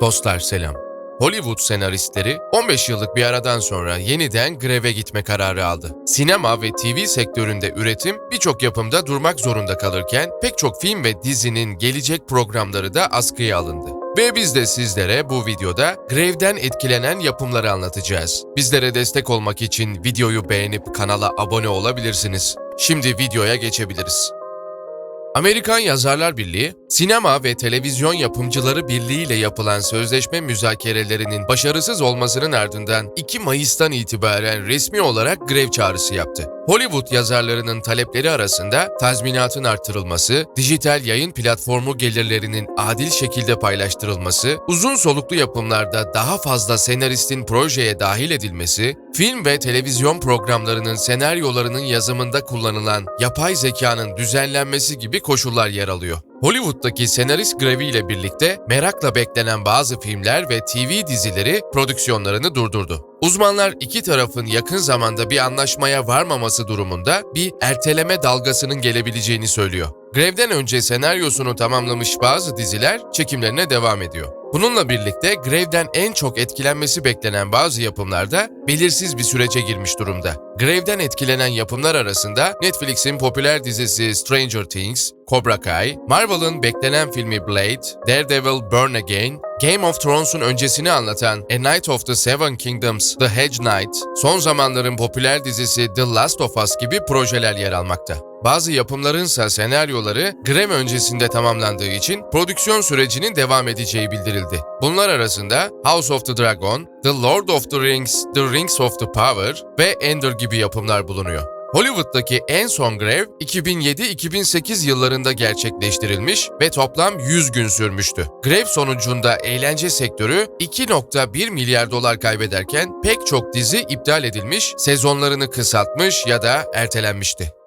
Dostlar selam. Hollywood senaristleri 15 yıllık bir aradan sonra yeniden greve gitme kararı aldı. Sinema ve TV sektöründe üretim birçok yapımda durmak zorunda kalırken pek çok film ve dizinin gelecek programları da askıya alındı. Ve biz de sizlere bu videoda grevden etkilenen yapımları anlatacağız. Bizlere destek olmak için videoyu beğenip kanala abone olabilirsiniz. Şimdi videoya geçebiliriz. Amerikan Yazarlar Birliği, Sinema ve Televizyon Yapımcıları Birliği ile yapılan sözleşme müzakerelerinin başarısız olmasının ardından 2 Mayıs'tan itibaren resmi olarak grev çağrısı yaptı. Hollywood yazarlarının talepleri arasında tazminatın artırılması, dijital yayın platformu gelirlerinin adil şekilde paylaştırılması, uzun soluklu yapımlarda daha fazla senaristin projeye dahil edilmesi, film ve televizyon programlarının senaryolarının yazımında kullanılan yapay zekanın düzenlenmesi gibi koşullar yer alıyor. Hollywood'daki senarist greviyle birlikte merakla beklenen bazı filmler ve TV dizileri prodüksiyonlarını durdurdu. Uzmanlar iki tarafın yakın zamanda bir anlaşmaya varmaması durumunda bir erteleme dalgasının gelebileceğini söylüyor. Grevden önce senaryosunu tamamlamış bazı diziler çekimlerine devam ediyor. Bununla birlikte grevden en çok etkilenmesi beklenen bazı yapımlarda belirsiz bir sürece girmiş durumda. Grevden etkilenen yapımlar arasında Netflix'in popüler dizisi Stranger Things, Cobra Kai, Marvel'ın beklenen filmi Blade, Daredevil Burn Again, Game of Thrones'un öncesini anlatan A Night of the Seven Kingdoms, The Hedge Knight, son zamanların popüler dizisi The Last of Us gibi projeler yer almakta. Bazı yapımlarınsa senaryoları grev öncesinde tamamlandığı için prodüksiyon sürecinin devam edeceği bildirildi. Bunlar arasında House of the Dragon, The Lord of the Rings, The Rings of the Power ve Ender gibi yapımlar bulunuyor. Hollywood'daki en son grev 2007-2008 yıllarında gerçekleştirilmiş ve toplam 100 gün sürmüştü. Grev sonucunda eğlence sektörü 2.1 milyar dolar kaybederken pek çok dizi iptal edilmiş, sezonlarını kısaltmış ya da ertelenmişti.